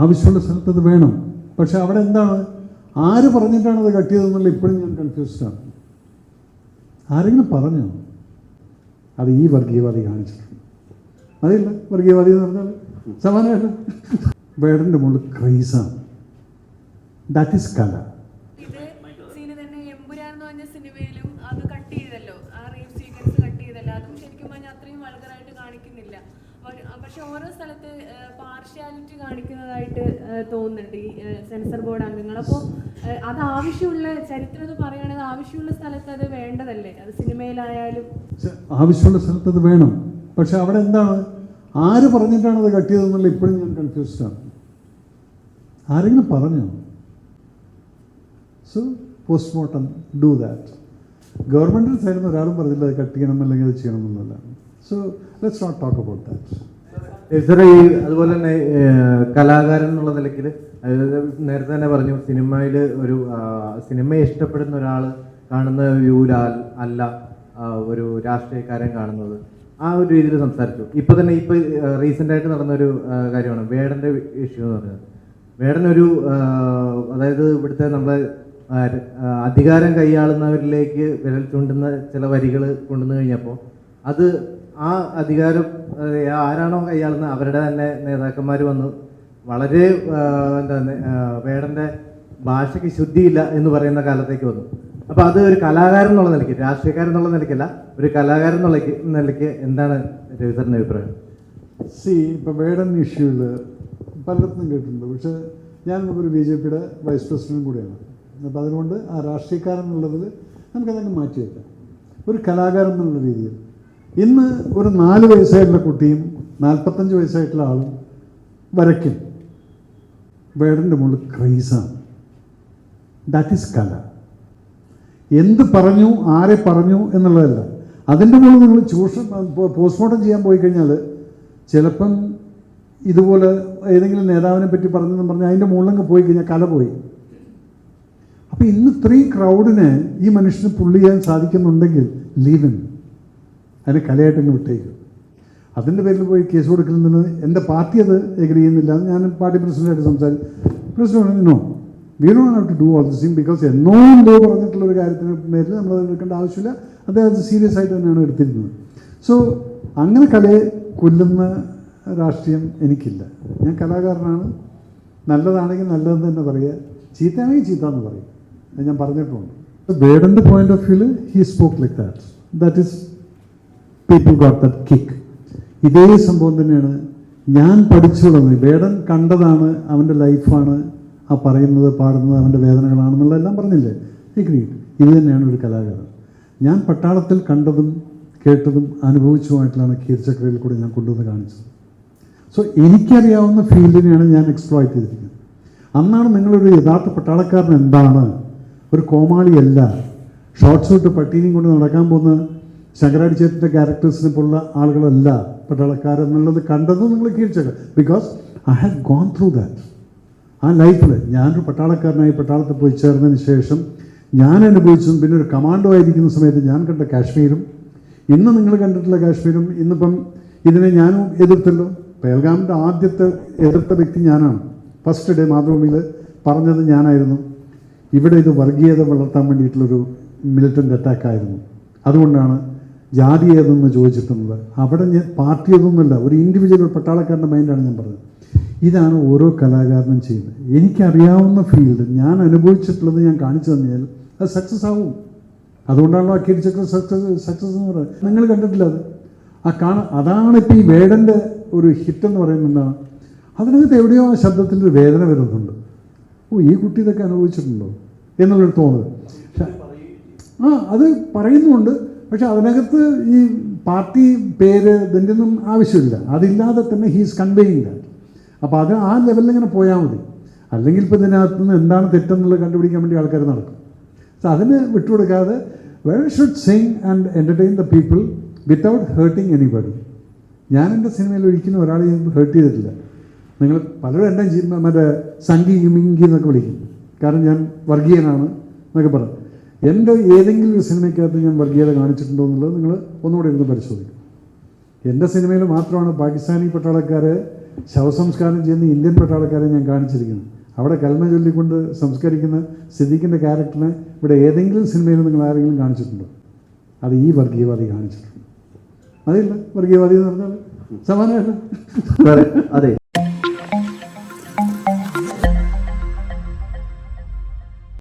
ആവശ്യമുള്ള സ്ഥലത്ത് അത് വേണം. പക്ഷെ അവിടെ എന്താണ്? ആര് പറഞ്ഞിട്ടാണ് അത് കട്ട് ചെയ്തതെന്നുള്ള ഇപ്പോഴും ഞാൻ കൺഫ്യൂസ്ഡ് ആണ്. ആരെങ്കിലും പറഞ്ഞു? അത് ഈ വർഗീയവാദി കാണിച്ചിട്ടുണ്ട്. അതില്ല വർഗീയവാദി എന്ന് പറഞ്ഞാൽ സമാനമല്ല. വേടന്റെ മുകളിൽ ക്രൈസാണ് ദാറ്റ് ഈസ് കല കാണിക്കുന്നില്ല. പക്ഷെ ഓരോ സ്ഥലത്ത് പാർഷ്യാലിറ്റി കാണിക്കുന്നതായിട്ട് തോന്നുന്നുണ്ട് ഈ സെൻസർ ബോർഡ് അംഗങ്ങൾ. അപ്പോൾ അത് ആവശ്യമുള്ള ചരിത്രം എന്ന് പറയുകയാണെങ്കിൽ ആവശ്യമുള്ള സ്ഥലത്ത് അത് വേണ്ടതല്ലേ? അത് സിനിമയിലായാലും. ആവശ്യമുള്ള സ്ഥലത്ത് അത് വേണം. പക്ഷെ അവിടെ എന്താണ്? ആര് പറഞ്ഞിട്ടാണ് അത് കട്ടിയതെന്നുള്ള ഇപ്പോഴും ഞാൻ കൺഫ്യൂസ്ഡ് ആണ്. ആരെങ്കിലും പറഞ്ഞോ? സോ പോസ്റ്റ്മോർട്ടം ഡു ദാറ്റ് ഗവൺമെന്റിൽ സൈഡിൽ നിന്ന് ഒരാളും പറഞ്ഞില്ല അത് കട്ട് ചെയ്യണം അല്ലെങ്കിൽ അത് ചെയ്യണം എന്നുള്ളതല്ല so let's not talk about that സാറേ ഈ അതുപോലെ തന്നെ കലാകാരൻ എന്നുള്ള നിലയ്ക്ക് നേരത്തെ തന്നെ പറഞ്ഞു സിനിമയിൽ ഒരു സിനിമയെ ഇഷ്ടപ്പെടുന്ന ഒരാൾ കാണുന്ന വ്യൂവിൽ അല്ല ഒരു രാഷ്ട്രീയക്കാരൻ കാണുന്നത്. ആ ഒരു രീതിയിൽ സംസാരിച്ചു. ഇപ്പൊ തന്നെ ഇപ്പൊ റീസെന്റ് ആയിട്ട് നടന്ന ഒരു ആ, കാര്യമാണ്. വേടന്റെ ഇഷ്യൂ എന്ന് പറഞ്ഞത്. വേടൻ ഒരു അതായത് ഇവിടുത്തെ നമ്മളെ അധികാരം കൈയാളുന്നവരിലേക്ക് വിരൽ ചൂണ്ടുന്ന ചില വരികൾ കൊണ്ടുവന്നു കഴിഞ്ഞപ്പോൾ അത് ആ അധികാരം ആരാണോ കൈയാളുന്നത് അവരുടെ തന്നെ നേതാക്കന്മാർ വന്ന്. വളരെ എന്താ വേടന്റെ ഭാഷയ്ക്ക് ശുദ്ധിയില്ല എന്ന് പറയുന്ന കാലത്തേക്ക് വന്നു. അപ്പോൾ അത് ഒരു കലാകാരൻ എന്നുള്ള നിലയ്ക്ക് രാഷ്ട്രീയക്കാരൻ എന്നുള്ള നിലയ്ക്കല്ല ഒരു കലാകാരൻ എന്നുള്ള നിലയ്ക്ക് എന്താണ് രവിസറിന്റെ അഭിപ്രായം? സി ഇപ്പം വേടൻ ഇഷ്യൂവിൽ പലയിടത്തും കേട്ടിട്ടുണ്ട്. പക്ഷേ ഞാൻ ഒരു ബി ജെ പിയുടെ വൈസ് പ്രസിഡന്റും കൂടിയാണ്. അപ്പോൾ അതുകൊണ്ട് ആ രാഷ്ട്രീയക്കാരൻ എന്നുള്ളതിൽ നമുക്കതങ്ങ് മാറ്റി വയ്ക്കാം ഒരു കലാകാരൻ എന്നുള്ള രീതിയിൽ. ഇന്ന് ഒരു നാല് വയസ്സായിട്ടുള്ള കുട്ടിയും നാൽപ്പത്തഞ്ച് വയസ്സായിട്ടുള്ള ആളും വരയ്ക്കും. വേടന്റെ മുകളിൽ ക്രൈസാണ് ദാറ്റ് ഈസ് കല. എന്ത് പറഞ്ഞു ആരെ പറഞ്ഞു എന്നുള്ളതല്ല. അതിന്റെ മുകളിൽ നിങ്ങൾ ചൂഷണം പോസ്റ്റ്മോർട്ടം ചെയ്യാൻ പോയി കഴിഞ്ഞാൽ ചിലപ്പം ഇതുപോലെ ഏതെങ്കിലും നേതാവിനെ പറ്റി പറഞ്ഞെന്ന് പറഞ്ഞാൽ അതിന്റെ മുകളിലങ്ങ് പോയി കഴിഞ്ഞാൽ കല പോയി. അപ്പോൾ ഇന്ന് ഇത്രയും ക്രൗഡിനെ ഈ മനുഷ്യന് പുള്ളി ചെയ്യാൻ സാധിക്കുന്നുണ്ടെങ്കിൽ ലീവൻ അതിന് കലയായിട്ടങ്ങ് വിട്ടേക്കും. അതിന്റെ പേരിൽ പോയി കേസ് കൊടുക്കുന്നത് എന്റെ പാർട്ടി അത് എഗ്രി ചെയ്യുന്നില്ല. ഞാൻ പാർട്ടി പ്രസിഡന്റായിട്ട് സംസാരിച്ചു. President no we do have to do all this thing because എന്നോ എന്തോ പറഞ്ഞിട്ടുള്ള ഒരു കാര്യത്തിന് പേരിൽ നമ്മൾ അത് എടുക്കേണ്ട ആവശ്യമില്ല. അദ്ദേഹം അത് സീരിയസ് ആയിട്ട് തന്നെയാണ് എടുത്തിരുന്നത്. സോ അങ്ങനെ കലയെ കൊല്ലുന്ന രാഷ്ട്രീയം എനിക്കില്ല. ഞാൻ കലാകാരനാണ്. നല്ലതാണെങ്കിൽ നല്ലതെന്ന് തന്നെ പറയുക. ചീത്തയാണെങ്കിൽ ചീത്ത എന്ന് പറയും ഞാൻ പറഞ്ഞിട്ടുണ്ട്. വേടന്റെ പോയിന്റ് ഓഫ് വ്യൂവിൽ he spoke like that that is people got that kick ഇതേ സംഭവം തന്നെയാണ് ഞാൻ പഠിച്ചു തുടങ്ങി വേടൻ കണ്ടതാണ് അവന്റെ ലൈഫാണ് ആ പറയുന്നത് പാടുന്നത് അവന്റെ വേദനകളാണെന്നുള്ളതെല്ലാം പറഞ്ഞില്ലേ? എഗ്രീ ഇത് തന്നെയാണ് ഒരു കലാകാരൻ. ഞാൻ പട്ടാളത്തിൽ കണ്ടതും കേട്ടതും അനുഭവിച്ചുമായിട്ടുള്ളതാണ് കീർച്ചക്രയിൽ കൂടെ ഞാൻ കൊണ്ടുവന്ന് കാണിച്ചത്. സോ എനിക്കറിയാവുന്ന ഫീൽഡിനെയാണ് ഞാൻ എക്സ്പ്ലോയിറ്റ് ചെയ്തിരിക്കുന്നത്. അന്നാണ് നിങ്ങളൊരു യഥാർത്ഥ പട്ടാളക്കാരൻ എന്താണ്? ഒരു കോമാളിയല്ല. ഷോർട്ട് ഷൂട്ട് പട്ടീനെയും കൊണ്ട് നടക്കാൻ പോകുന്ന ശങ്കരാടി ചേട്ടന്റെ ക്യാരക്ടേഴ്സിനെ പോലുള്ള ആളുകളല്ല പട്ടാളക്കാരെന്നുള്ളത് കണ്ടത് നിങ്ങൾ കീഴ്ച്ചക്ക because I have gone through that ആ ലൈഫിൽ ഞാനൊരു പട്ടാളക്കാരനായി പട്ടാളത്തിൽ പോയി ചേർന്നതിന് ശേഷം ഞാൻ അനുഭവിച്ചതും പിന്നെ ഒരു കമാൻഡോ ആയിരിക്കുന്ന സമയത്ത് ഞാൻ കണ്ട കാശ്മീരും ഇന്ന് നിങ്ങൾ കണ്ടിട്ടുള്ള കാശ്മീരും ഇന്നിപ്പം ഇതിനെ ഞാനും എതിർത്തല്ലോ. പേൽഗാമിന്റെ ആദ്യത്തെ എതിർത്ത വ്യക്തി ഞാനാണ്. ഫസ്റ്റ് ഡേ മാതൃഭൂമിയിൽ പറഞ്ഞത് ഞാനായിരുന്നു. ഇവിടെ ഇത് വർഗീയത വളർത്താൻ വേണ്ടിയിട്ടുള്ളൊരു മിലിറ്റന്റ് അറ്റാക്കായിരുന്നു അതുകൊണ്ടാണ് ജാതി ഏതെന്ന് ചോദിച്ചിട്ടുള്ളത്. അവിടെ ഞാൻ പാർട്ടി ഏതൊന്നുമല്ല ഒരു ഇൻഡിവിജ്വൽ ഒരു പട്ടാളക്കാരന്റെ മൈൻഡാണ് ഞാൻ പറഞ്ഞത്. ഇതാണ് ഓരോ കലാകാരനും ചെയ്യുന്നത്. എനിക്കറിയാവുന്ന ഫീൽഡ് ഞാൻ അനുഭവിച്ചിട്ടുള്ളത് ഞാൻ കാണിച്ചു തന്നാൽ അത് സക്സസ് ആവും. അതുകൊണ്ടാണല്ലോ ആ കീരിച്ചക്ര സക്സസ് സക്സസ് എന്ന് പറയുന്നത്. നിങ്ങൾ കണ്ടിട്ടില്ല അത്? ആ കാണ അതാണ് ഇപ്പോൾ ഈ വേടന്റെ ഒരു ഹിറ്റ് എന്ന് പറയുന്നത് എന്താണ്? അതിനകത്ത് എവിടെയോ ആ ശബ്ദത്തിന്റെ ഒരു വേദന വരുന്നുണ്ട്. ഓ ഈ കുട്ടി ഇതൊക്കെ അനുഭവിച്ചിട്ടുണ്ടോ? എന്നുള്ളൊരു തോന്നുന്നത് ആ അത് പറയുന്നുണ്ട് പക്ഷെ അതിനകത്ത് ഈ പാർട്ടി പേര് ഇതിന്റെ ഒന്നും ആവശ്യമില്ല. അതില്ലാതെ തന്നെ ഹീസ് കൺവേയിങ് ദാറ്റ് അപ്പോൾ അത് ആ ലെവലിൽ ഇങ്ങനെ പോയാൽ മതി. അല്ലെങ്കിൽ ഇപ്പോൾ ഇതിനകത്ത് നിന്ന് എന്താണ് തെറ്റെന്നുള്ളത് കണ്ടുപിടിക്കാൻ വേണ്ടി ആൾക്കാർ നടക്കും. സോ അതിന് വിട്ടുകൊടുക്കാതെ well should sing and entertain the people without hurting anybody ഞാൻ എന്റെ സിനിമയിൽ ഒരിക്കലും ഒരാളെ ഹേർട്ട് ചെയ്തിട്ടില്ല. നിങ്ങൾ പലരും ചെയ്യുന്ന മറ്റേ സംഗി ഇമിങ്കി എന്നൊക്കെ വിളിക്കും. കാരണം ഞാൻ വർഗീയനാണ് എന്നൊക്കെ പറഞ്ഞു എന്റെ ഏതെങ്കിലും ഒരു സിനിമയ്ക്കകത്ത് ഞാൻ വർഗീയത കാണിച്ചിട്ടുണ്ടോ എന്നുള്ളത് നിങ്ങൾ ഒന്നുകൂടെ ഇരുന്ന് പരിശോധിക്കും എന്റെ സിനിമയിൽ മാത്രമാണ് പാകിസ്ഥാനി പട്ടാളക്കാരെ ശവസംസ്കാരം ചെയ്യുന്ന ഇന്ത്യൻ പട്ടാളക്കാരെ ഞാൻ കാണിച്ചിരിക്കുന്നത്. അവിടെ കൽമ ചൊല്ലിക്കൊണ്ട് സംസ്കരിക്കുന്ന സിദ്ദിഖിന്റെ ക്യാരക്ടറിനെ ഇവിടെ ഏതെങ്കിലും സിനിമയിൽ നിങ്ങൾ ആരെങ്കിലും കാണിച്ചിട്ടുണ്ടോ? അത് ഈ വർഗീയവാദി കാണിച്ചിട്ടുണ്ട്. അതില്ല വർഗീയവാദി എന്ന് പറഞ്ഞാൽ സമാനമല്ല. അതെ.